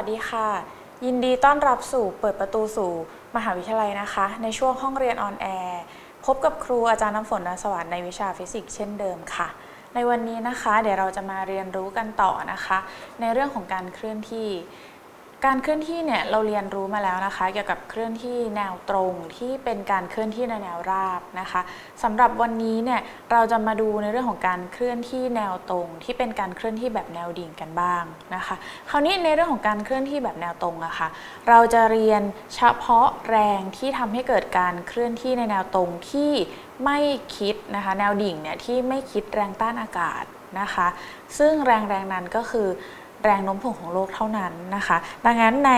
สวัสดีค่ะ ยินดีต้อนรับสู่เปิดประตูสู่มหาวิทยาลัยนะคะ ในช่วงห้องเรียนออนแอร์พบกับครูอาจารย์น้ำฝนนสวัสดิ์ในวิชาฟิสิกส์เช่นเดิมค่ะ ในวันนี้นะคะ เดี๋ยวเราจะมาเรียนรู้กันต่อนะคะ ในเรื่องของการเคลื่อนที่ การเคลื่อนที่เนี่ยเราเรียนรู้มาแล้วนะคะ เกี่ยวกับเคลื่อนที่แนวตรงที่เป็นการเคลื่อนที่ในแนวราบนะคะสำหรับวันนี้เนี่ยเราจะมาดูในเรื่องของการเคลื่อนที่แนวตรง ที่เป็นการเคลื่อนที่แบบแนวดิ่งกันบ้างนะคะ คราวนี้ในเรื่องของการเคลื่อนที่แบบแนวตรงอะคะ่ะเราจะเรียนเฉพาะแรงที่ทำให้เกิดการเคลื่อนที่ในแนวตรงที่ไม่คิดนะคะแนวดิ่งเนี่ยที่ไม่คิดแรงต้านอากาศนะคะ ซึ่งแรงแรงนั้นก็คือ แรงโน้มถ่วงของโลกเท่านั้นนะคะ ดังนั้นใน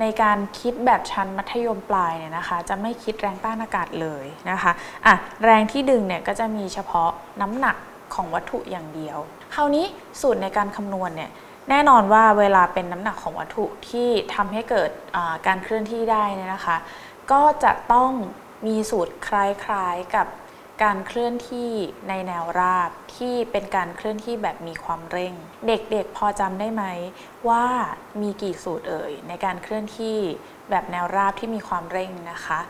ในการคิดแบบชั้นมัธยมปลายเนี่ยนะคะ จะไม่คิดแรงต้านอากาศเลยนะคะอะแรงที่ดึงเนี่ยก็จะมีเฉพาะน้ำหนักของวัตถุอย่างเดียว คราวนี้สูตรในการคำนวณเนี่ยแน่นอนว่าเวลาเป็นน้ำหนักของวัตถุที่ทำให้เกิดการเคลื่อนที่ได้เนี่ยนะคะ ก็จะต้องมีสูตรคล้ายๆกับ การเคลื่อนที่ในแนวราบที่เป็นการเคลื่อนที่แบบมีความเร่ง เด็กๆพอจำได้ไหมว่ามีกี่สูตรเอ่ยในการเคลื่อนที่แบบแนวราบที่มีความเร่งนะคะ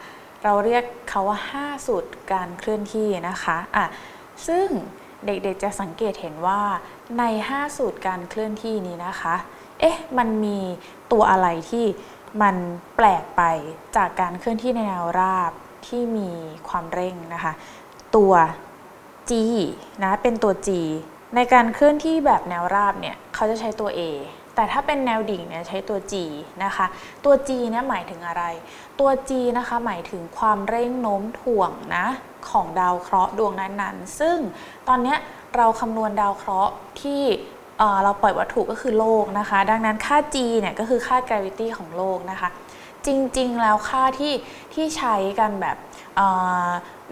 เราเรียกเขาว่า 5 สูตรการเคลื่อนที่นะคะอะซึ่งเด็กๆจะสังเกตเห็นว่าใน 5 สูตรการเคลื่อนที่นี้นะคะ เอ๊ะ มันมีตัวอะไรที่มันแปลกไปจากการเคลื่อนที่ในแนวราบที่มีความเร่งนะคะ ตัว G นะเป็นตัว G ในการเคลื่อนที่แบบแนวราบเนี่ยเขาจะใช้ตัว A แต่ถ้าเป็นแนวดิ่งเนี่ยใช้ตัว G นะคะ ตัว G เนี่ยหมายถึงอะไร ตัว G นะคะหมายถึงความเร่งโน้มถ่วงนะของดาวเคราะห์ดวงนั้นๆ ซึ่งตอนนี้เราคำนวณดาวเคราะห์ที่เราปล่อยวัตถุก็คือโลกนะคะ ดังนั้นค่า G เนี่ยก็คือค่า gravity ของโลกนะคะ จริงๆ แล้วค่าที่ที่ใช้กันแบบ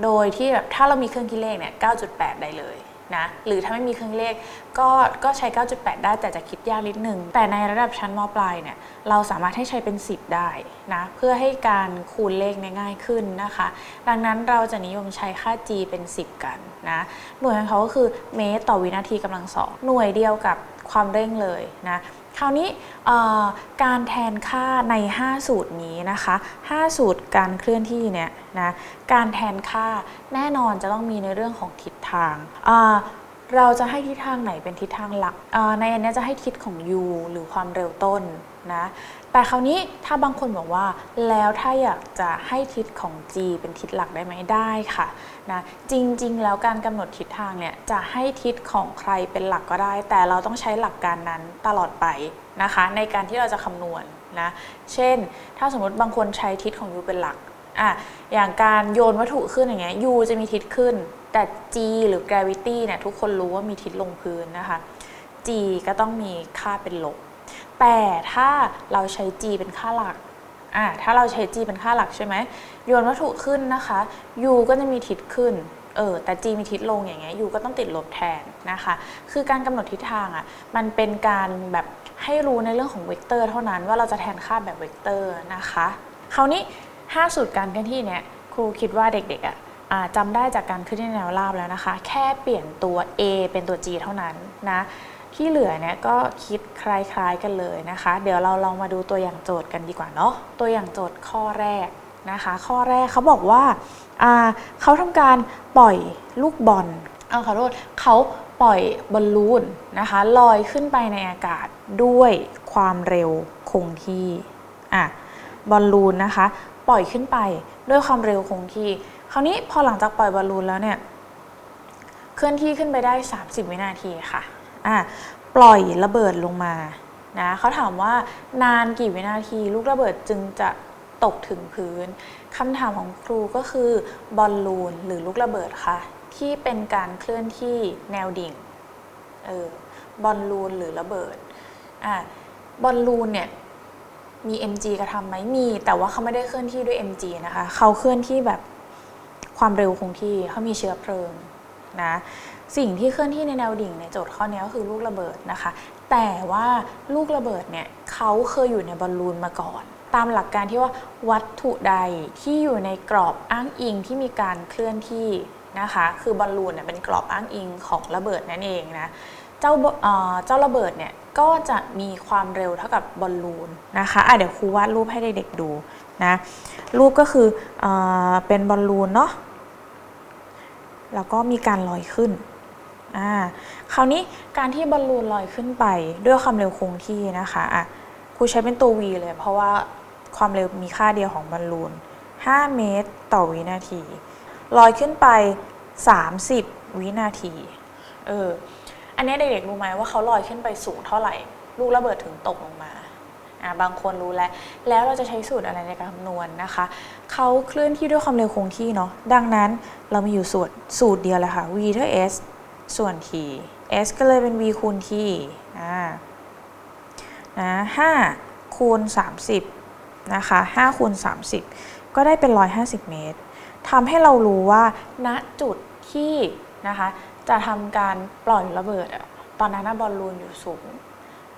โดยที่แบบถ้าเรามีเครื่องคิดเลขเนี่ย 9.8 ได้เลยนะ หรือถ้าไม่มีเครื่องเลขก็ก็ใช้ 9.8 ได้แต่จะคิดยากนิดนึง แต่ในระดับชั้นมปลายเนี่ย เราสามารถให้ใช้เป็น 10 ได้นะ เพื่อให้การคูณเลขง่ายขึ้นนะคะ ดังนั้นเราจะนิยมใช้ค่า g เป็น 10 กันนะ หน่วยของเขาก็คือเมตรต่อวินาทีกำลังสอง หน่วยเดียวกับความเร่งเลยนะ คราวนี้การแทนค่าใน 5 สูตรนี้นะคะ 5 สูตรการเคลื่อนที่เนี่ยนะการแทนค่าแน่นอนจะต้องมีในเรื่องของทิศทางเราจะให้ทิศทางไหนเป็นทิศทางหลักในอันนี้จะให้ทิศของ u หรือความเร็วต้นนะ แต่คราวนี้ถ้าบางคนบอกว่า แล้วถ้าอยากจะให้ทิศของ g เป็นทิศหลักได้ไหมได้ค่ะนะจริง ๆ แล้วการกำหนดทิศทางเนี่ยจะให้ทิศของใครเป็นหลักก็ได้ แต่เราต้องใช้หลักการนั้นตลอดไปนะคะ ในการที่เราจะคำนวณนะเช่น ถ้าสมมติบางคนใช้ทิศของ u เป็นหลักอะอย่างการโยนวัตถุขึ้นอย่างเงี้ย u จะมีทิศขึ้น แต่ g หรือ gravity เนี่ยทุกคนรู้ว่ามีทิศลงพื้นนะคะ g ก็ต้องมีค่าเป็นลบ แต่ถ้าเราใช้ g เป็นค่าหลักอะถ้าเราใช้ g เป็นค่าหลักใช่ไหมโยนวัตถุขึ้นนะคะ u ก็จะมีทิศขึ้นเออแต่ g มีทิศลงอย่างเงี้ย u ก็ต้องติดลบแทนนะคะ คือการกำหนดทิศทางอะมันเป็นการแบบให้รู้ในเรื่องของเวกเตอร์เท่านั้นว่าเราจะแทนค่าแบบเวกเตอร์นะคะคราวนี้ 5 สูตรการเคลื่อนที่เนี่ยครูคิดว่าเด็กๆอะอ่าจำได้จากการเคลื่อนในแนวราบแล้วนะคะ แค่เปลี่ยนตัว A เป็นตัว G เท่านั้นนะ ที่เหลือเนี่ยก็คิดคล้ายๆกันเลยนะคะ เดี๋ยวเราลองมาดูตัวอย่างโจทย์กันดีกว่าเนาะตัวอย่างโจทย์ข้อแรกนะคะ ข้อแรกเขาบอกว่าอ่าเขาทำการปล่อยลูกบอลเออขอโทษเขาปล่อยบอลลูนนะคะลอยขึ้นไปในอากาศด้วยความเร็วคงที่อะบอลลูนนะคะ ปล่อยขึ้นไปด้วยความเร็วคงที่ คราวนี้พอหลังจากปล่อยบอลลูนแล้วเนี่ย เคลื่อนที่ขึ้นไปได้ 30 วินาทีค่ะ อะปล่อยระเบิดลงมานะเขาถามว่านานกี่วินาทีลูกระเบิดจึงจะตกถึงพื้นคำถามของครูก็คือบอลลูนหรือลูกระเบิดคะที่เป็นการเคลื่อนที่แนวดิ่งเออบอลลูนหรือระเบิดอะบอลลูนเนี่ยมี mg กระทำไหมมี แต่ว่าเขาไม่ได้เคลื่อนที่ด้วย mg นะคะเขาเคลื่อนที่แบบความเร็วคงที่เขามีเชื้อเพลิงนะ สิ่งที่เคลื่อนที่ในแนวดิ่งในโจทย์ข้อนี้ก็คือลูกระเบิดนะคะ แต่ว่าลูกระเบิดเนี่ยเขาเคยอยู่ในบอลลูนมาก่อน ตามหลักการที่ว่าวัตถุใดที่อยู่ในกรอบอ้างอิงที่มีการเคลื่อนที่นะคะ คือบอลลูนเนี่ยเป็นกรอบอ้างอิงของระเบิดนั่นเองนะเจ้าเอ่อเจ้าระเบิดเนี่ยก็จะมีความเร็วเท่ากับบอลลูนนะคะอะเดี๋ยวครูวาดรูปให้เด็กๆดูนะรูปก็คือเออเป็นบอลลูนเนาะแล้วก็มีการลอยขึ้น อ่าคราวนี้การที่บอลลูนลอยขึ้นไปด้วยความเร็วคงที่นะคะอะครูใช้เป็นตัว v เลย เพราะว่าความเร็วมีค่าเดียวของบอลลูน 5 เมตรต่อวินาที ลอยขึ้นไป 30 วินาทีเอออันนี้เด็กๆรู้ไหมว่าเขาลอยขึ้นไปสูงเท่าไหร่ ลูกระเบิดถึงตกลงมาอ่าบางคนรู้แล้ว แล้วเราจะใช้สูตรอะไรในการคำนวณนะคะ เขาเคลื่อนที่ด้วยความเร็วคงที่เนาะดังนั้นเรามีอยู่สูตรสูตรเดียวเลยค่ะ v เท่า s ส่วน t s ก็เลยเป็น v คูณ t อ่านะ5คูณ 30 นะคะ5คูณ 30 ก็ได้เป็น 150 เมตรทำให้เรารู้ว่า ณ จุดที่นะคะ จะทำการปล่อยระเบิดอะตอนนั้นบอลลูนอยู่สูง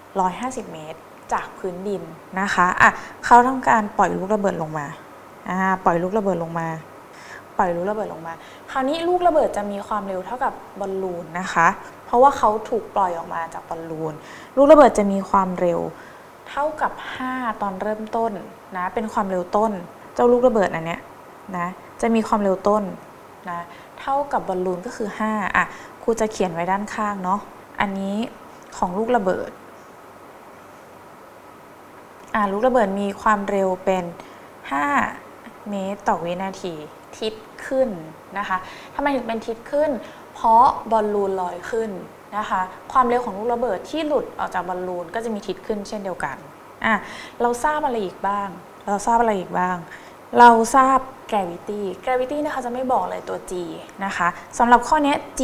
150 เมตร จากพื้นดินนะคะ อะเขาทำการปล่อยลูกระเบิดลงมา อ่า ปล่อยลูกระเบิดลงมา ปล่อยลูกระเบิดลงมา คราวนี้ลูกระเบิดจะมีความเร็วเท่ากับบอลลูนนะคะ เพราะว่าเขาถูกปล่อยออกมาจากบอลลูน ลูกระเบิดจะมีความเร็วเท่ากับ 5 ตอนเริ่มต้นนะ เป็นความเร็วต้น เจ้าลูกระเบิดอันเนี้ยนะ จะมีความเร็วต้นนะ เท่ากับบอลลูนก็คือ 5 อะ ครูจะเขียนไว้ด้านข้างเนาะ อันนี้ของลูกระเบิด อะลูกระเบิดมีความเร็วเป็น 5 เมตรต่อวินาที ทิศขึ้นนะคะทำไมถึงเป็นทิศขึ้น เพราะบอลลูนลอยขึ้นนะคะ ความเร็วของลูกระเบิดที่หลุดออกจากบอลลูนก็จะมีทิศขึ้นเช่นเดียวกันอะเราทราบอะไรอีกบ้าง เราทราบอะไรอีกบ้าง เราทราบ gravity gravity นะคะจะไม่บอกเลยตัว g นะคะสำหรับข้อนี้ย g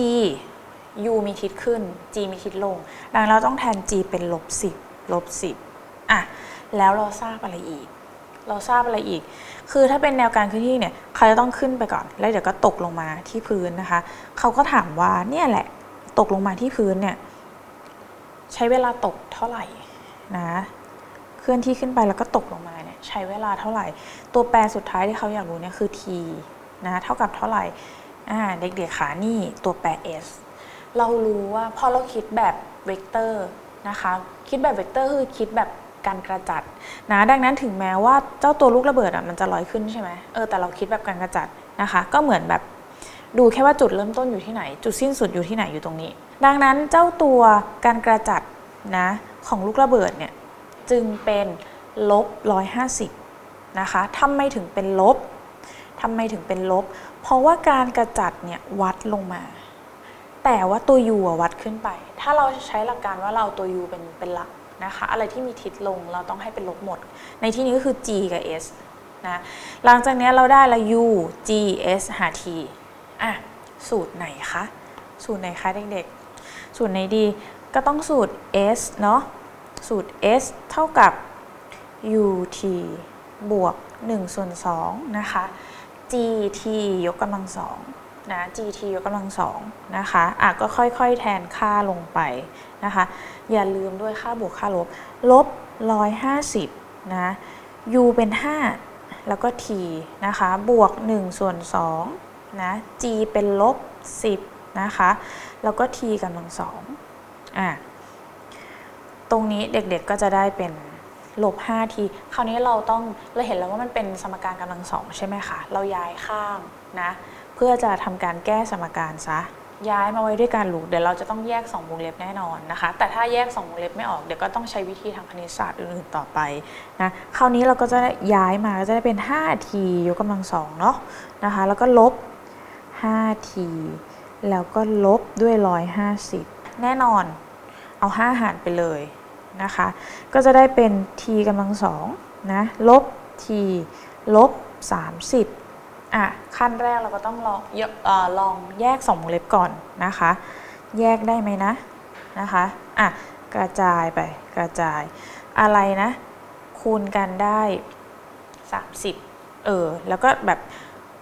u มีทิศขึ้น g มีทิศลง ดังนั้นเราต้องแทน g เป็นลบ10ลบ10อะแล้วเราทราบอะไรอีก เราทราบอะไรอีก คือถ้าเป็นแนวการเคลื่อนที่เนี่ยเขาจะต้องขึ้นไปก่อน แล้วเดี๋ยวก็ตกลงมาที่พื้นนะคะ เขาก็ถามว่าเนี่ยแหละตกลงมาที่พื้นเนี่ยใช้เวลาตกเท่าไหร่นะเคลื่อนที่ขึ้นไปแล้วก็ตกลงมาเนี่ยใช้เวลาเท่าไหร่ ตัวแปรสุดท้ายที่เขาอยากรู้เนี่ยคือ t นะเท่ากับเท่าไหร่อ่าเด็กๆขานี่ตัวแปร s เรารู้ว่าพอเราคิดแบบเวกเตอร์นะคะ คิดแบบเวกเตอร์คือคิดแบบ การกระจัดนะดังนั้นถึงแม้ว่าเจ้าตัวลูกระเบิดอะมันจะลอยขึ้นใช่ไหมเออแต่เราคิดแบบการกระจัดนะคะ ก็เหมือนแบบดูแค่ว่าจุดเริ่มต้นอยู่ที่ไหน จุดสิ้นสุดอยู่ที่ไหนอยู่ตรงนี้ ดังนั้นเจ้าตัวการกระจัดนะของลูกระเบิดเนี่ยจึงเป็นลบ150นะคะทำไมถึงเป็นลบทำไมถึงเป็นลบ เพราะว่าการกระจัดเนี่ยวัดลงมา แต่ว่าตัว u วัดขึ้นไป ถ้าเราใช้หลักการว่าเราเอาตัว u เป็นเป็นหลัก นะคะ อะไรที่มีทิศลงเราต้องให้เป็นลบหมด ในที่นี้ก็คือ g กับ s นะหลังจากนี้เราได้ละ u g s หา t อะ สูตรไหนคะ สูตรไหนคะเด็กๆ สูตรไหนดีก็ต้องสูตร s เนาะสูตร s เท่ากับ ut บวก1ส่วน2นะคะ gt ยกกำลังสอง นะ gt ยกกำลังสองนะคะอะก็ค่อยๆแทนค่าลงไปนะคะ อย่าลืมด้วยค่าบวกค่าลบ ลบ 150 นะ u เป็น 5 แล้วก็ t นะคะ บวก 1 ส่วน2นะ g เป็นลบ 10 นะคะ แล้วก็ t กำลังสองอะตรงนี้เด็กๆก็จะได้เป็นลบ5ที คราวนี้เราต้องเราเห็นแล้วว่ามันเป็นสมการกำลังสองใช่ไหมคะ เราย้ายข้างนะ เพื่อจะทำการแก้สมการซะย้ายมาไว้ด้วยการลูกเดี๋ยวเราจะต้องแยก2วงเล็บแน่นอนนะคะ แต่ถ้าแยก2วงเล็บไม่ออกเดี๋ยวก็ต้องใช้วิธีทางคณิตศาสตร์อื่นๆต่อไปนะคราวนี้เราก็จะย้ายมาก็จะได้เป็น 5t ยกกำลังสองเนาะนะคะ แล้วก็ลบ 5t แล้วก็ลบด้วย 150 แน่นอนเอา 5 หารไปเลยนะคะ ก็จะได้เป็น t กำลังสองนะลบ t ลบ 30 อะขั้นแรกเราก็ต้องลองเยอะเอ่อลองแยก2วงเล็บก่อนนะคะ แยกได้ไหมนะนะคะอะกระจายไปกระจาย อะไรนะ คูณกันได้ 30 เออ แล้วก็แบบ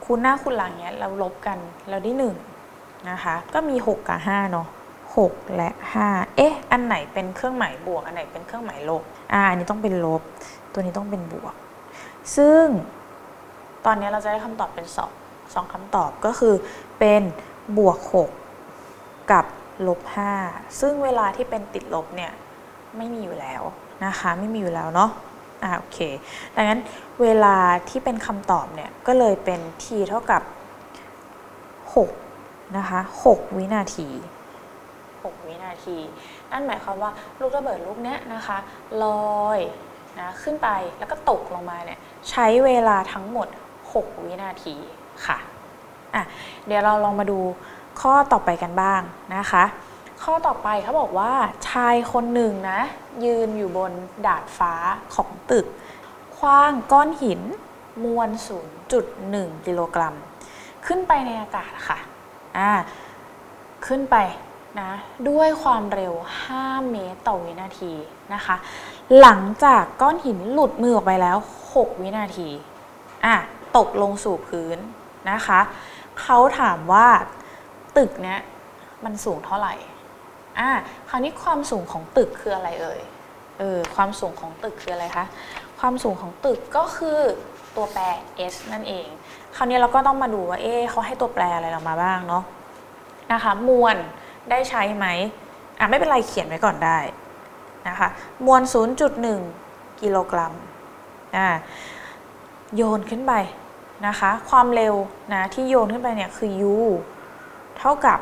คูณหน้าคูณหลังเนี้ยเราลบกันเราได้1นะคะก็มี 6 กับ 5 เนาะ6 และ 5 เอ๊ะ อันไหนเป็นเครื่องหมายบวก อันไหนเป็นเครื่องหมายลบ อ่า อันนี้ต้องเป็นลบ ตัวนี้ต้องเป็นบวก ซึ่ง ตอนนี้เราจะได้คำตอบเป็น2 2คำตอบก็คือเป็นบวก 6 กับลบ 5 ซึ่งเวลาที่เป็นติดลบเนี่ยไม่มีอยู่แล้วนะคะไม่มีอยู่แล้วเนาะอ่าโอเค ดังนั้นเวลาที่เป็นคำตอบเนี่ยก็เลยเป็น t เท่ากับ 6 นะคะ 6 วินาที 6 วินาที นั่นหมายความว่าลูกระเบิดลูกเนี้ยนะคะลอยนะขึ้นไปแล้วก็ตกลงมาเนี่ยใช้เวลาทั้งหมด 6 วินาทีค่ะอะ เดี๋ยวเราลองมาดูข้อต่อไปกันบ้างนะคะ ข้อต่อไปเขาบอกว่าชายคนหนึ่งนะยืนอยู่บนดาดฟ้าของตึกคว้างก้อนหินมวล 0.1 กิโลกรัม ขึ้นไปในอากาศค่ะอ่าขึ้นไปนะด้วยความเร็ว 5 เมตรต่อวินาทีนะคะ หลังจากก้อนหินหลุดมือออกไปแล้ว 6 วินาทีอะ ตกลงสู่พื้นนะคะ เขาถามว่าตึกเนี้ยมันสูงเท่าไหร่อะคราวนี้ความสูงของตึกคืออะไรเอ่ย เออ ความสูงของตึกคืออะไรคะ ความสูงของตึกก็คือตัวแปร s นั่นเอง คราวนี้เราก็ต้องมาดูว่า เอ๊เขาให้ตัวแปรอะไรเรามาบ้างเนาะ นะคะ มวลได้ใช้ไหมอะไม่เป็นไรเขียนไว้ก่อนได้นะคะ มวล 0.1 กิโลกรัม อ่า โยนขึ้นไป นะคะ ความเร็วนะที่โยนขึ้นไปเนี่ยคือ u เท่ากับ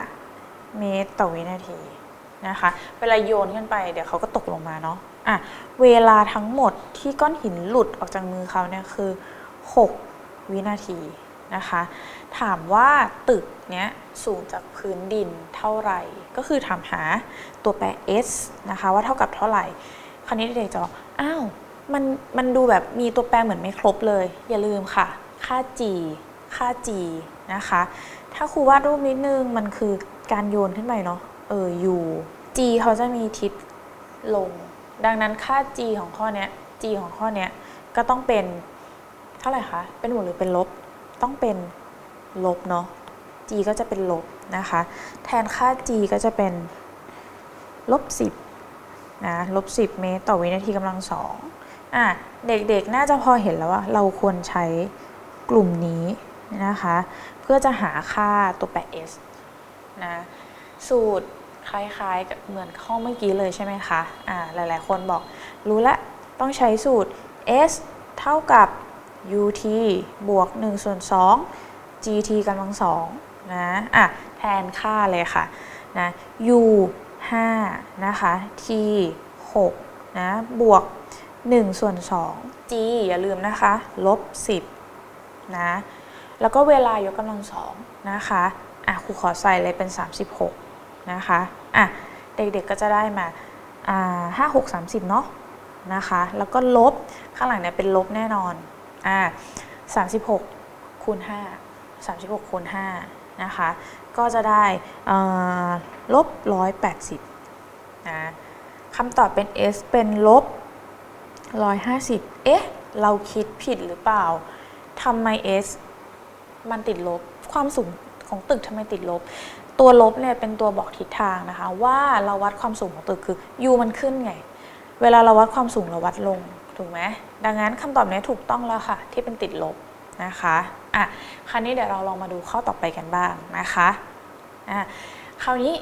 5 เมตรต่อวินาทีนะคะ เวลาโยนขึ้นไปเดี๋ยวเขาก็ตกลงมาเนาะอะเวลาทั้งหมดที่ก้อนหินหลุดออกจากมือเขาเนี่ยคือ 6 วินาทีนะคะ ถามว่าตึกเนี้ยสูงจากพื้นดินเท่าไหร่ ก็คือถามหาตัวแปร s นะคะว่าเท่ากับเท่าไหร่ คราวนี้เด็กๆจะอ้าว มันมันดูแบบมีตัวแปรเหมือนไม่ครบเลย อย่าลืมค่ะ ค่า g ค่า g นะคะ ถ้าครูวาดรูปนิดนึงมันคือการโยนขึ้นไปเนาะเออ u g เขาจะมีทิศลง ดังนั้นค่า g ของข้อนี้ g ของข้อนี้ก็ต้องเป็นเท่าไหร่คะ เป็นบวกหรือเป็นลบ ต้องเป็นลบเนาะ g ก็จะเป็นลบนะคะ แทนค่า g ก็จะเป็นลบ10นะลบ10 เมตร ต่อวินาทีกำลังสอง อะเด็กๆน่าจะพอเห็นแล้วว่าเราควรใช้กลุ่มนี้นะคะ เพื่อจะหาค่าตัวแปร s นะสูตรคล้ายๆกับเหมือนข้อเมื่อกี้เลยใช่ไหมคะอ่าหลายๆ คนบอกรู้ละต้องใช้สูตร s เท่ากับ ut บวก1ส่วน2 gt กำลังสองนะอะแทนค่าเลยค่ะนะ u 5นะคะ t 6นะบวก 1 ส่วน 2 g อย่าลืมนะคะ ลบ 10 นะ แล้วก็เวลายกกำลังสองนะคะ อะครูขอใส่เลยเป็น 36 นะคะ อะ เด็กๆก็จะได้มา อ่าห้าหกสามสิบเนาะ นะคะ แล้วก็ลบ ข้างหลังเนี่ยเป็นลบแน่นอน อ่าสามสิบหกคูณห้าสามสิบหกคูณห้านะคะ ก็จะได้อ่าลบร้อยแปดสิบนะคำตอบเป็น s เป็นลบ ร้อยห้าสิบเอ๊ะ เราคิดผิดหรือเปล่าทำไม s มันติดลบ ความสูงของตึกทำไมติดลบ ตัวลบเนี่ยเป็นตัวบอกทิศทางนะคะ ว่าเราวัดความสูงของตึกคือ u มันขึ้นไง เวลาเราวัดความสูงเราวัดลง ถูกไหม ดังนั้นคำตอบนี้ถูกต้องแล้วค่ะ ที่เป็นติดลบนะคะอะคราวนี้เดี๋ยวเราลองมาดูข้อต่อไปกันบ้างนะคะอะคราวนี้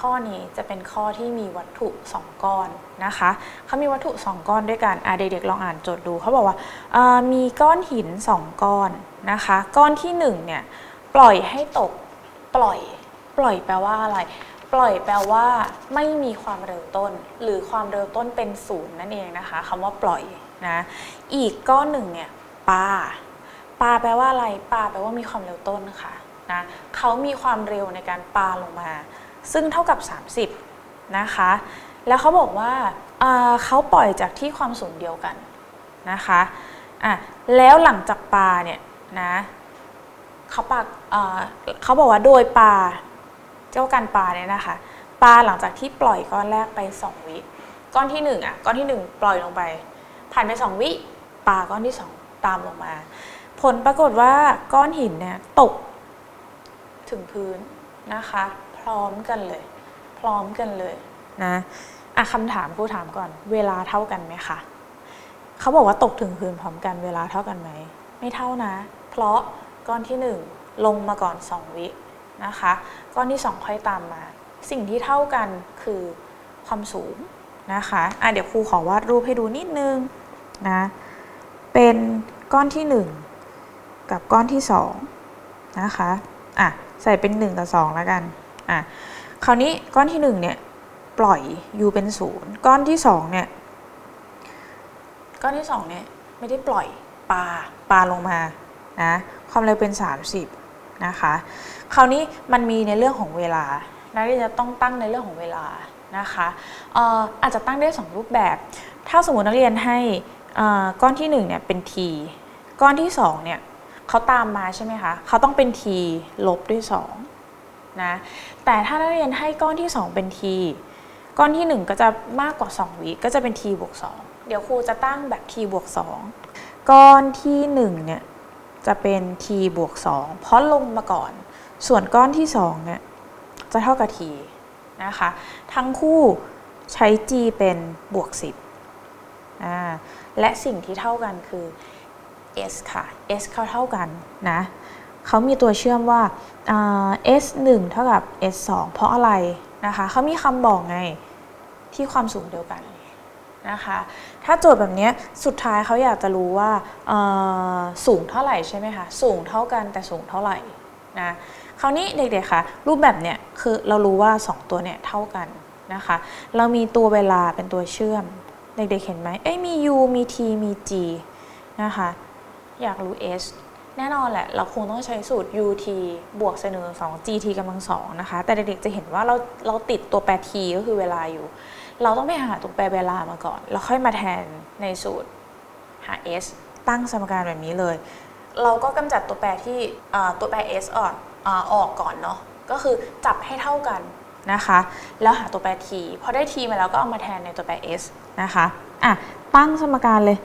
ข้อนี้จะเป็นข้อที่มีวัตถุ 2 ก้อนนะคะเขามีวัตถุ 2 ก้อนด้วยกันอะเด็กๆลองอ่านโจทย์ดูเขาบอกว่ามีก้อนหิน 2 ก้อนนะคะ ก้อนที่1เนี่ยปล่อยให้ตกปล่อยปล่อยแปลว่าอะไร ปล่อยแปลว่า ไม่มีความเร็วต้น หรือความเร็วต้นเป็นศูนย์นั่นเองนะคะคำว่าปล่อยนะอีกก้อนหนึ่งเนี่ยปาปาแปลว่าอะไรปาแปลว่ามีความเร็วต้นค่ะนะเขามีความเร็วในการปาลงมา ซึ่งเท่ากับ 30 นะคะ แล้วเขาบอกว่าเขาปล่อยจากที่ความสูงเดียวกันนะคะอะแล้วหลังจากปาเนี่ยนะเขาปาเอ่อเขาบอกว่าโดยปาเจ้าการปลาเนี่ยนะคะปลาหลังจากที่ปล่อยก้อนแรกไป 2 วิ ก้อนที่1อะก้อนที่ 1 ปล่อยลงไป ผ่านไป 2 วิปลาก้อนที่ 2 ตามลงมา ผลปรากฏว่าก้อนหินเนี่ยตกถึงพื้นนะคะ พร้อมกันเลย พร้อมกันเลยนะอะคำถามครูถามก่อน เวลาเท่ากันไหมคะเขาบอกว่าตกถึงพื้นพร้อมกันเวลาเท่ากันไหม ไม่เท่านะ เพราะก้อนที่ 1 ลงมาก่อน 2 วินะคะ ก้อนที่ 2 ค่อยตามมา สิ่งที่เท่ากันคือความสูงนะคะอะเดี๋ยวครูขอวาดรูปให้ดูนิดนึงนะเป็นก้อนที่ 1 กับก้อนที่2นะคะอะใส่เป็น 1 กับ2แล้วกัน อะคราวนี้ก้อนที่ 1 เนี่ย ปล่อย u เป็น 0 ก้อนที่ 2 เนี่ย ก้อนที่ 2 เนี่ย ไม่ได้ปล่อยปลาปลาลงมานะความเร็วเป็น 30 นะคะ คราวนี้มันมีในเรื่องของเวลานักเรียนจะต้องตั้งในเรื่องของเวลานะคะอออาจจะตั้งได้ 2 รูปแบบ ถ้าสมมตินักเรียนให้ก้อนที่ 1 เนี่ยเป็น t ก้อนที่ 2 เนี่ยเขาตามมาใช่ไหมคะเขาต้องเป็น t ลบด้วย 2 นะแต่ถ้านักเรียนให้ก้อนที่ 2 เป็น t ก้อนที่ 1 ก็จะมากกว่า 2 วิก็จะเป็น t บวก2เดี๋ยวครูจะตั้งแบบ t บวก2ก้อนที่1เนี่ยจะเป็น t บวก2เพราะลงมาก่อน ส่วนก้อนที่2เนี่ยจะเท่ากับ t นะคะทั้งคู่ใช้ g เป็นบวก 10อ่าและสิ่งที่เท่ากันคือ s ค่ะ s เขาเท่ากันนะ เขามีตัวเชื่อมว่า s 1 เท่ากับ s 2 เพราะอะไรนะคะเขามีคำบอกไงที่ความสูงเดียวกันนะคะถ้าโจทย์แบบนี้สุดท้ายเขาอยากจะรู้ว่าสูงเท่าไหร่ใช่ไหมคะสูงเท่ากันแต่สูงเท่าไหร่นะคราวนี้เด็กๆคะรูปแบบเนี้ยคือเรารู้ว่า 2 ตัวเนี่ยเท่ากันนะคะเรามีตัวเวลาเป็นตัวเชื่อม เด็กๆเห็นไหมเอ้ยมี u มี t มี g นะคะอยากรู้ s แน่นอนแหละ เราคงต้องใช้สูตร ut บวกเสนอ2 gt กำลังสองนะคะ แต่เด็กๆจะเห็นว่าเราเราติดตัวแปร t ก็คือเวลาอยู่ เราต้องไปหาตัวแปรเวลามาก่อน แล้วค่อยมาแทนในสูตรหา s ตั้งสมการแบบนี้เลย เราก็กำจัดตัวแปรที่ตัวแปร s ออกอาออกก่อนเนาะ ก็คือจับให้เท่ากันนะคะ แล้วหาตัวแปร t พอได้ t มาแล้วก็เอามาแทนในตัวแปร s นะคะ อะ ตั้งสมการเลย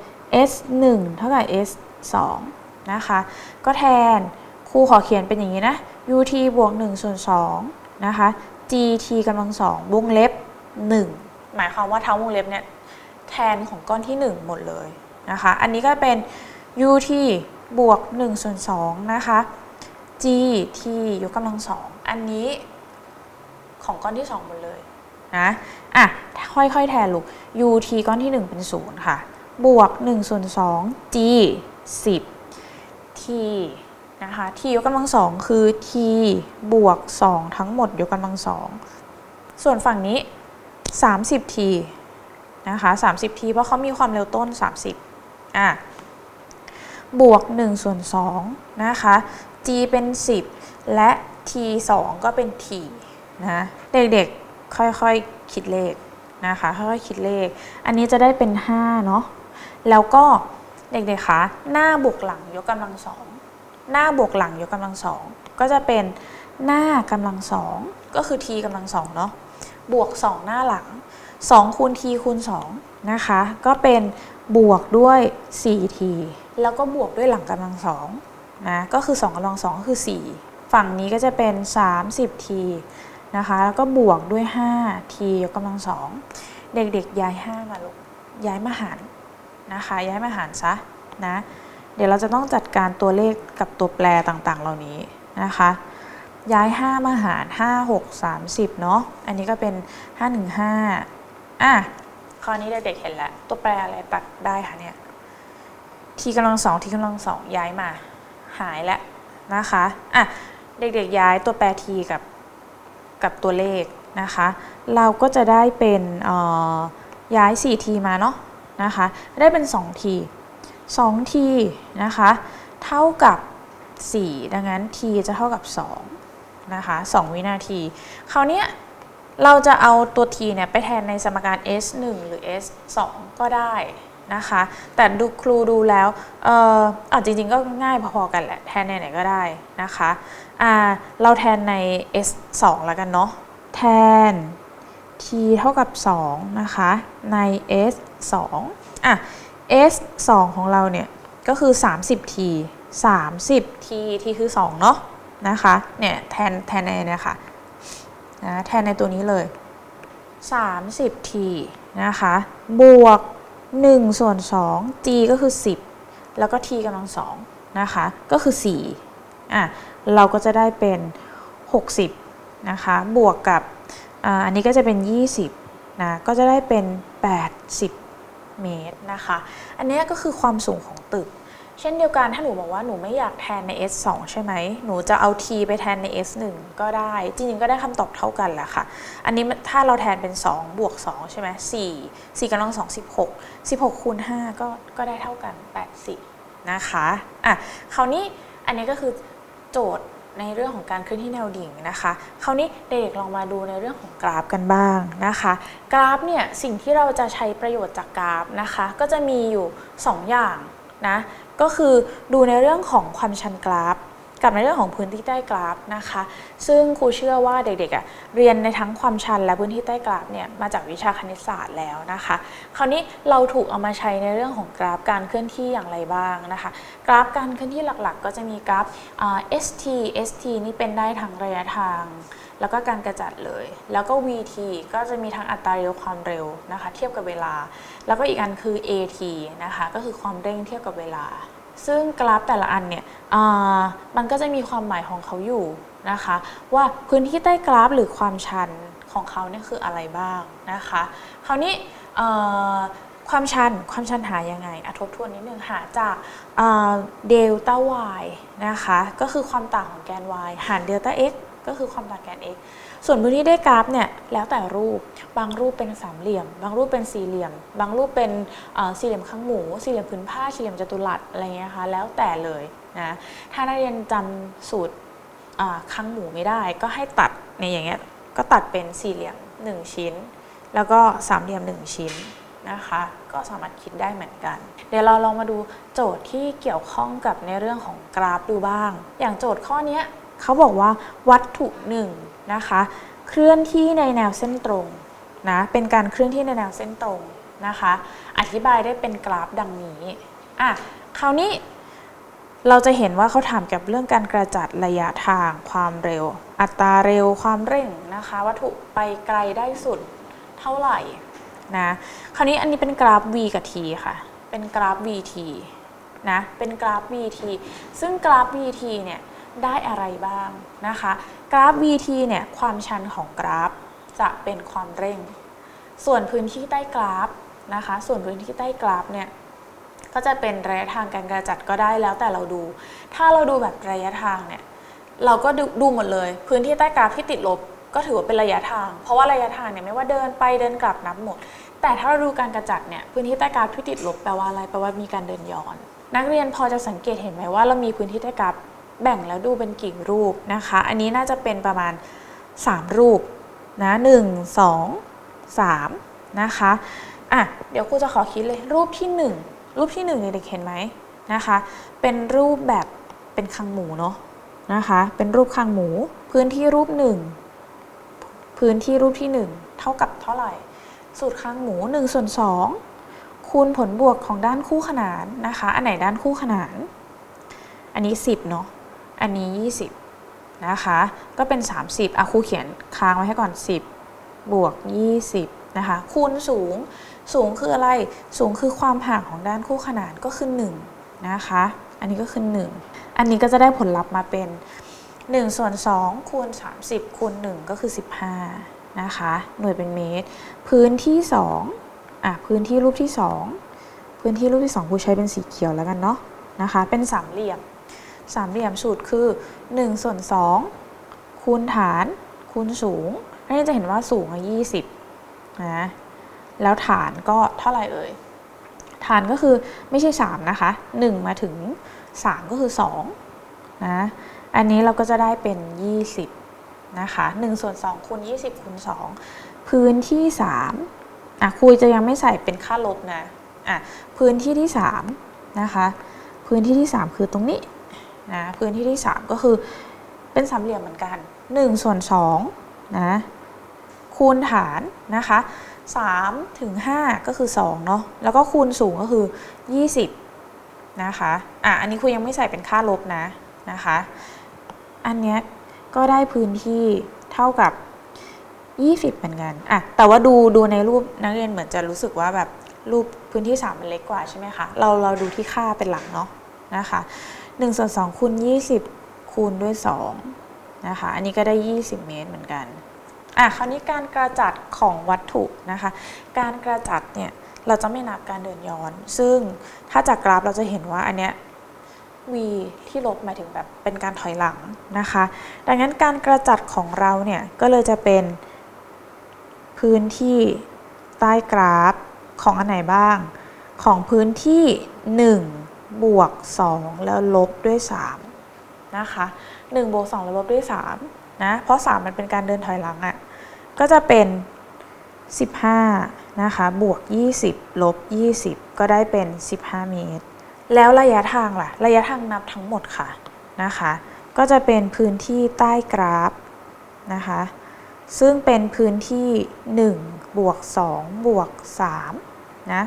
s 1เท่ากับ s 2 นะคะ ก็แทนครูขอเขียนเป็นอย่างนี้นะ ut บวก1ส่วน2นะคะ gt กำลังสองวงเล็บ 1 หมายความว่าทั้งวงเล็บเนี่ยแทนของก้อนที่ 1 หมดเลยนะคะ อันนี้ก็เป็น ut บวก1ส่วน2นะคะ g t ยกกำลังสองอันนี้ของก้อนที่ 2 หมดเลยนะอะค่อยๆ แทนลูก u t ก้อนที่ 1 เป็น 0 ค่ะ บวก1ส่วน2 g 10 t นะคะ t ยกกำลังสองคือ t บวก 2 ทั้งหมดยกกำลังสองส่วนฝั่งนี้ 30 t นะคะ30 t เพราะเขามีความเร็วต้น 30อะบวก1ส่วน2นะคะ g เป็น 10 และ t 2 ก็เป็น t นะเด็กๆค่อยๆคิดเลขนะคะค่อยๆคิดเลข อันนี้จะได้เป็น5เนาะแล้วก็ เด็กๆคะหน้าบวกหลังยกกำลังสองหน้าบวกหลังยกกำลังสองก็จะเป็นหน้ากำลังสองก็คือ t กำลังสองเนาะบวก 2 หน้าหลัง2คูณ t คูณ2นะคะก็เป็นบวกด้วย 4t แล้วก็บวกด้วยหลังกำลังสองนะก็คือ 2กำลังสองก็คือ 4 ฝั่งนี้ก็จะเป็น 30t นะคะแล้วก็บวกด้วย 5t ยกกำลังสองเด็กๆย้าย 5 มาลูกย้ายมาหาร นะคะย้ายมาหารซะนะเดี๋ยวเราจะต้องจัดการตัวเลขกับตัวแปรต่างๆ เหล่านี้นะคะย้าย 5 มาหาร 5 6 30 เนาะอันนี้ก็เป็น 5 1 5 อะคราวนี้เด็กๆเห็นแล้ว ตัวแปรอะไรตัดได้คะเนี่ยทีกำลังสองทีกำลังสองย้ายมา หายแล้วนะคะอะเด็กๆย้ายตัวแปรทีกับกับตัวเลขนะคะ เราก็จะได้เป็นเอ่อย้าย 4t มาเนาะ นะคะ ได้เป็น 2t 2t นะคะ เท่ากับ 4 ดังนั้น t จะเท่ากับ 2 นะคะ 2 วินาที คราวนี้เราจะเอาตัว t เนี่ยไปแทนในสมการ s 1 หรือ s 2 ก็ได้นะคะ แต่ดูครูดูแล้ว เอออจริงๆ ก็ง่ายพอๆกันแหละ แทนในไหนก็ได้นะคะ อ่า เราแทนใน s 2แล้วกันเนาะ แทน t เท่ากับ 2 นะคะ ใน s 2อะ s 2ของเราเนี่ยก็คือ 30t 30t t คือ 2 เนาะนะคะเนี่ยแทนแทนในเนะคะนะแทนในตัวนี้เลย 30t นะคะบวก 1 ส่วน 2 g ก็คือ 10 แล้วก็ t กำลัง2นะคะก็คือ4อะเราก็จะได้เป็น 60นะคะบวกกับอันนี้ก็จะเป็น 20นะก็จะได้เป็น 80 เมตรนะคะ อันนี้ก็คือความสูงของตึก เช่นเดียวกันถ้าหนูบอกว่าหนูไม่อยากแทนใน S2 ใช่ไหม หนูจะเอา T ไปแทนใน S1 ก็ได้ จริงๆ ก็ได้คำตอบเท่ากันแหละค่ะ อันนี้ถ้าเราแทนเป็น 2 บวก 2 ใช่ไหม4 4กำลัง2 16 16คูณ5ก็ก็ได้เท่ากัน 80 นะคะ อะ คราวนี้อันนี้ก็คือโจทย์ ในเรื่องของการเคลื่อนที่แนวดิ่งนะคะคราวนี้เด็กๆลองมาดูในเรื่องของกราฟกันบ้างนะคะ กราฟเนี่ยสิ่งที่เราจะใช้ประโยชน์จากกราฟนะคะ ก็จะมีอยู่ 2 อย่างนะก็คือดูในเรื่องของความชันกราฟ กับในเรื่องของพื้นที่ใต้กราฟนะคะ ซึ่งครูเชื่อว่าเด็กๆอะเรียนในทั้งความชันและพื้นที่ใต้กราฟเนี่ยมาจากวิชาคณิตศาสตร์แล้วนะคะ คราวนี้เราถูกเอามาใช้ในเรื่องของกราฟการเคลื่อนที่อย่างไรบ้างนะคะ กราฟการเคลื่อนที่หลักๆ ก็จะมีกราฟ ST ST นี่เป็นได้ทั้งระยะทางแล้วก็การกระจัดเลย แล้วก็ VT ก็จะมีทั้งอัตราเร็วความเร็วนะคะ เทียบกับเวลา แล้วก็อีกอันคือ AT นะคะ ก็คือความเร่งเทียบกับเวลา ซึ่งกราฟแต่ละอันเนี่ยมันก็จะมีความหมายของเขาอยู่นะคะ ว่าพื้นที่ใต้กราฟหรือความชันของเขาเนี่ยคืออะไรบ้างนะคะ คราวนี้ความชันความชันหายังไงอทบทวนนิดนึงหาจากเดลต้า y นะคะ ก็คือความต่างของแกน y หารเดลต้า x ก็คือความต่างแกน x ส่วนพื้นที่ได้กราฟเนี่ยแล้วแต่รูป บางรูปเป็นสามเหลี่ยม บางรูปเป็นสี่เหลี่ยม บางรูปเป็นสี่เหลี่ยมข้างหมู สี่เหลี่ยมผืนผ้า สี่เหลี่ยมจัตุรัสอะไรเงี้ยค่ะ แล้วแต่เลยนะ ถ้านักเรียนจำสูตรข้างหมูไม่ได้ ก็ให้ตัดในอย่างเงี้ย ก็ตัดเป็นสี่เหลี่ยม1ชิ้น แล้วก็สามเหลี่ยม1ชิ้นนะคะ ก็สามารถคิดได้เหมือนกัน เดี๋ยวเราลองมาดูโจทย์ที่เกี่ยวข้องกับในเรื่องของกราฟดูบ้าง อย่างโจทย์ข้อนี้เขาบอกว่าวัตถุหนึ่ง นะคะ เคลื่อนที่ในแนวเส้นตรงนะเป็นการเคลื่อนที่ในแนวเส้นตรงนะคะ อธิบายได้เป็นกราฟดังนี้อะคราวนี้เราจะเห็นว่าเขาถามเกี่ยวกับเรื่องการกระจัดระยะทางความเร็ว อัตราเร็วความเร่งนะคะ วัตถุไปไกลได้สุดเท่าไหร่นะคราวนี้อันนี้เป็นกราฟ v กับ t ค่ะ เป็นกราฟ vt นะเป็นกราฟ vt ซึ่งกราฟ vt เนี่ย ได้อะไรบ้างนะคะ กราฟ vt เนี่ยความชันของกราฟจะเป็นความเร่ง ส่วนพื้นที่ใต้กราฟนะคะ ส่วนพื้นที่ใต้กราฟเนี่ยก็จะเป็นระยะทางการกระจัดก็ได้แล้วแต่เราดู ถ้าเราดูแบบระยะทางเนี่ยเราก็ดูดูหมดเลย พื้นที่ใต้กราฟที่ติดลบก็ถือว่าเป็นระยะทาง เพราะว่าระยะทางเนี่ยไม่ว่าเดินไปเดินกลับนับหมด แต่ถ้าเราดูการกระจัดเนี่ยพื้นที่ใต้กราฟที่ติดลบแปลว่าอะไรแปลว่ามีการเดินย้อน นักเรียนพอจะสังเกตเห็นไหมว่าเรามีพื้นที่ใต้กราฟ แบ่งแล้วดูเป็นกี่รูปนะคะ อันนี้น่าจะเป็นประมาณ 3 รูปนะหนึ่งสองสามนะคะอะเดี๋ยวครูจะขอคิดเลยรูปที่หนึ่งรูปที่หนึ่งเด็กๆเห็นไหมนะคะ เป็นรูปแบบเป็นคางหมูเนาะนะคะ เป็นรูปคางหมู พื้นที่รูปหนึ่งพื้นที่รูปที่หนึ่งเท่ากับเท่าไหร่ สูตรคางหมู1ส่วน2คูณผลบวกของด้านคู่ขนานนะคะ อันไหนด้านคู่ขนาน อันนี้ 10เนาะ อันนี้ 20 นะคะ ก็เป็น 30อะครูเขียนค้างไว้ให้ก่อน 10 บวก 20 นะคะ คูณสูง สูงคืออะไร สูงคือความห่างของด้านคู่ขนานก็คือ 1 นะคะ อันนี้ก็คือ 1 อันนี้ก็จะได้ผลลัพธ์มาเป็น 1 ส่วน 2 คูณ 30 คูณ 1 ก็คือ 15 นะคะ หน่วยเป็นเมตร พื้นที่ 2 อะ พื้นที่รูปที่ 2 พื้นที่รูปที่2ครูใช้เป็นสีเขียวแล้วกันเนาะ นะคะ เป็นสามเหลี่ยม สามเหลี่ยมสูตรคือ1ส่วน2คูณฐานคูณสูงอันนี้จะเห็นว่าสูงอะ20นะแล้วฐานก็เท่าไหร่เอ่ยฐานก็คือไม่ใช่ 3 นะคะ 1 มาถึง 3 ก็คือ2นะอันนี้เราก็จะได้เป็น 20 นะคะ1ส่วน2คูณ20คูณ2พื้นที่3อะคุยจะยังไม่ใส่เป็นค่าลบนะอะพื้นที่ที่3นะคะพื้นที่ที่ 3 คือตรงนี้ นะพื้นที่ที่ 3 ก็คือเป็นสามเหลี่ยมเหมือนกัน1ส่วน2นะคูณฐานนะคะ3ถึง5ก็คือ2เนาะแล้วก็คูณสูงก็คือ 20นะคะอะอันนี้ครูยังไม่ใส่เป็นค่าลบนะนะคะอันเนี้ยก็ได้พื้นที่เท่ากับ 20 เหมือนกันอะแต่ว่าดูดูในรูปนักเรียนเหมือนจะรู้สึกว่าแบบรูปพื้นที่ 3 มันเล็กกว่าใช่ไหมคะเราเราดูที่ค่าเป็นหลักเนาะนะคะ 1ส่วน2คูณ20 คูณด้วย2นะคะ อันนี้ก็ได้ 20 เมตรเหมือนกัน อะ คราวนี้การกระจัดของวัตถุนะคะ การกระจัดเนี่ย เราจะไม่นับการเดินย้อน ซึ่งถ้าจากกราฟเราจะเห็นว่าอันเนี้ย v ที่ลบหมายถึงแบบเป็นการถอยหลังนะคะ ดังนั้นการกระจัดของเราเนี่ย ก็เลยจะเป็นพื้นที่ใต้กราฟของอันไหนบ้าง ของพื้นที่ 1 บวก 2 แล้วลบด้วย 3 นะคะ1บวก2แล้วลบด้วย3นะเพราะ 3 มันเป็นการเดินถอยหลังอะ่ะก็จะเป็น 15 นะคะ บวก 20 ลบ 20 ก็ได้เป็น 15 เมตร แล้วระยะทางล่ะ ระยะทางนับทั้งหมดค่ะนะคะ ก็จะเป็นพื้นที่ใต้กราฟนะคะ ซึ่งเป็นพื้นที่ 1 บวก 2 บวก 3 นะ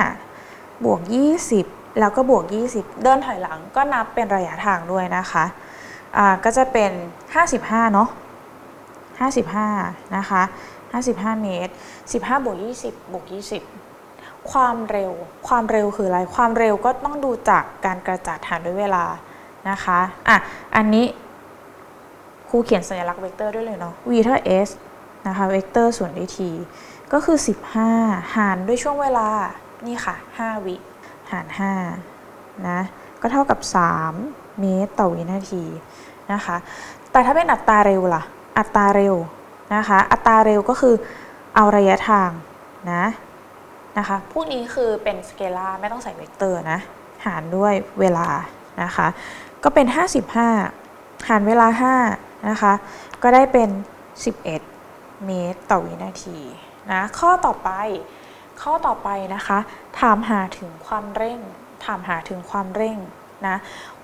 15 บวก 20 แล้วก็บวก 20 เดินถอยหลังก็นับเป็นระยะทางด้วยนะคะอ่าก็จะเป็น 55 เนาะ55 นะคะ 55 เมตร 15 บวก 20 บวก 20 ความเร็ว ความเร็วคืออะไร ความเร็วก็ต้องดูจากการกระจัดหารด้วยเวลานะคะ อะ อันนี้ครูเขียนสัญลักษณ์เวกเตอร์ด้วยเลยเนาะ v เท่า s นะคะ เวกเตอร์ส่วนด้วย t ก็คือ 15 หารด้วยช่วงเวลา นี่ค่ะ 5 วิ หาร5นะก็เท่ากับ 3 เมตรต่อวินาทีนะคะแต่ถ้าเป็นอัตราเร็วล่ะ อัตราเร็วนะคะ อัตราเร็วก็คือเอาระยะทางนะนะคะ พวกนี้คือเป็นสเกลาไม่ต้องใส่เวกเตอร์นะ หารด้วยเวลานะคะ ก็เป็น 55 หารเวลา 5 นะคะ ก็ได้เป็น 11 เมตรต่อวินาทีนะ ข้อต่อไป ข้อต่อไปนะคะ ถามหาถึงความเร่ง ถามหาถึงความเร่งนะ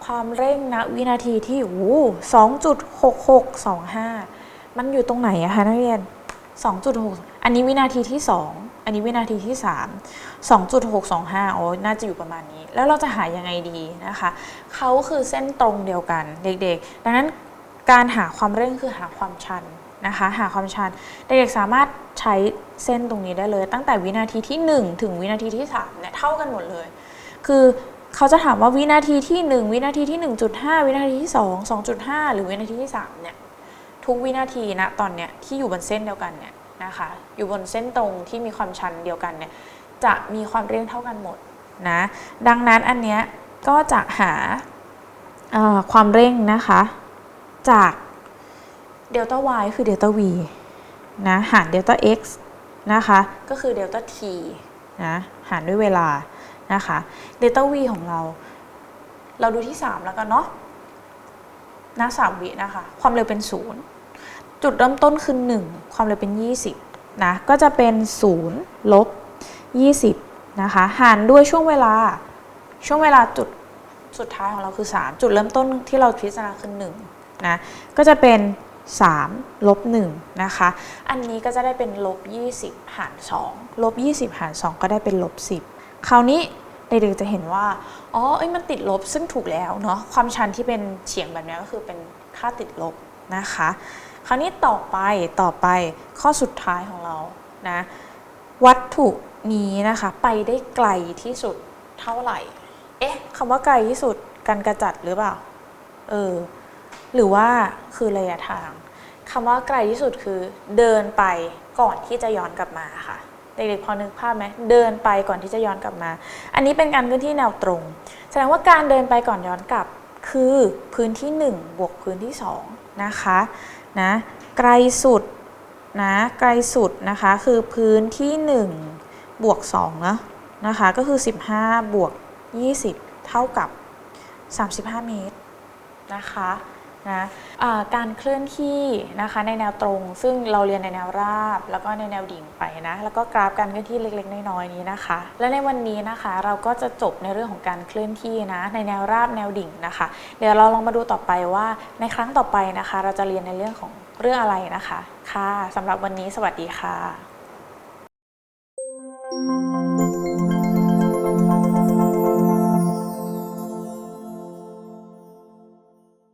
ความเร่งนะวินาทีที่โอ้2.6625มันอยู่ตรงไหนอะคะนักเรียน 2.6 อันนี้วินาทีที่ 2 อันนี้วินาทีที่ 3 2.625โอ้น่าจะอยู่ประมาณนี้ แล้วเราจะหายังไงดีนะคะเขาคือเส้นตรงเดียวกันเด็กๆ ดังนั้นการหาความเร่งคือหาความชัน นะคะ หาความชันเด็กๆสามารถใช้เส้นตรงนี้ได้เลย ตั้งแต่วินาทีที่ 1 ถึงวินาทีที่3เนี่ยเท่ากันหมดเลย คือเขาจะถามว่าวินาทีที่ 1 วินาทีที่ 1.5 วินาทีที่ 2 2.5 หรือวินาทีที่3เนี่ยทุกวินาทีนะตอนเนี้ยที่อยู่บนเส้นเดียวกันเนี่ยนะคะอยู่บนเส้นตรงที่มีความชันเดียวกันเนี่ยจะมีความเร่งเท่ากันหมดนะดังนั้นอันเนี้ยก็จะหาความเร่งนะคะจาก เดลต้า y คือเดลต้า v นะหารเดลต้า x นะคะก็คือเดลต้า t นะหารด้วยเวลานะคะเดลต้า v ของเรา เราดูที่ 3 แล้วกันเนาะนะ3วินะคะ ความเร็วเป็น 0 จุดเริ่มต้นคือ 1 ความเร็วเป็น 20นะก็จะเป็น 0 ลบ 20นะคะหารด้วยช่วงเวลาช่วงเวลาจุดสุดท้ายของเราคือ 3 จุดเริ่มต้นที่เราพิจารณาคือ1นะก็จะเป็น 3ลบ1นะคะ อันนี้ก็จะได้เป็นลบ 20 หาร2ลบ 20 หาร 2 ก็ได้เป็นลบ 10 คราวนี้เด็กๆจะเห็นว่า อ๋อเอ้ยมันติดลบซึ่งถูกแล้วเนาะ ความชันที่เป็นเฉียงแบบนี้ก็คือเป็นค่าติดลบนะคะ คราวนี้ต่อไปต่อไปข้อสุดท้ายของเรานะ วัตถุนี้นะคะไปได้ไกลที่สุดเท่าไหร่ เอ๊ะคำว่าไกลที่สุดการกระจัดหรือเปล่า เออ หรือว่าคือระยะทางคำว่าไกลที่สุดคือเดินไปก่อนที่จะย้อนกลับมาค่ะเด็กๆพอนึกภาพไหมเดินไปก่อนที่จะย้อนกลับมา อันนี้เป็นการเคลื่อนที่แนวตรง แสดงว่าการเดินไปก่อนย้อนกลับคือพื้นที่ 1 บวกพื้นที่ 2 นะคะนะไกลสุดนะไกลสุดนะคะคือพื้นที่ 1 บวก2นะนะคะก็คือ 15 บวก 20 เท่ากับ 35 เมตรนะคะ นะอ่าการเคลื่อนที่นะคะในแนวตรง ซึ่งเราเรียนในแนวราบ แล้วก็ในแนวดิ่งไปนะแล้วก็กราฟการเคลื่อนที่เล็กๆน้อยๆนี้นะคะ และในวันนี้นะคะเราก็จะจบในเรื่องของการเคลื่อนที่นะในแนวราบแนวดิ่งนะคะ เดี๋ยวเราลองมาดูต่อไปว่าในครั้งต่อไปนะคะ เราจะเรียนในเรื่องของเรื่องอะไรนะคะค่ะสำหรับวันนี้สวัสดีค่ะ